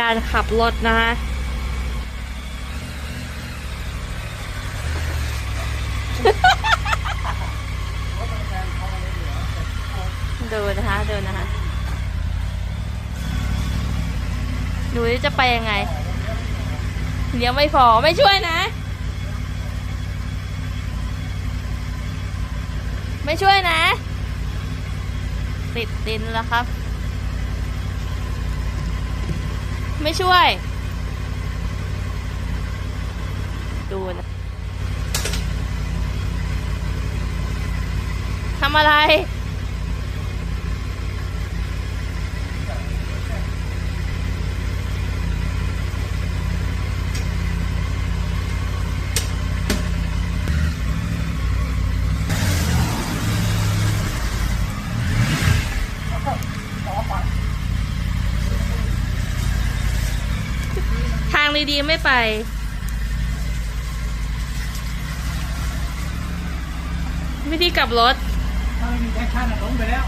การขับรถนะคะดูนะคะดูนะคะดูจะไปยังไงเดี๋ยวไม่พอไม่ช่วยนะ ไม่ช่วยนะ ติดดินแล้วครับ ไม่ช่วย ดูนะทำอะไร ดีๆไม่ไปวิธีกลับรถ ถ้าไม่มีแอคชั่นอะล้มไปแล้ว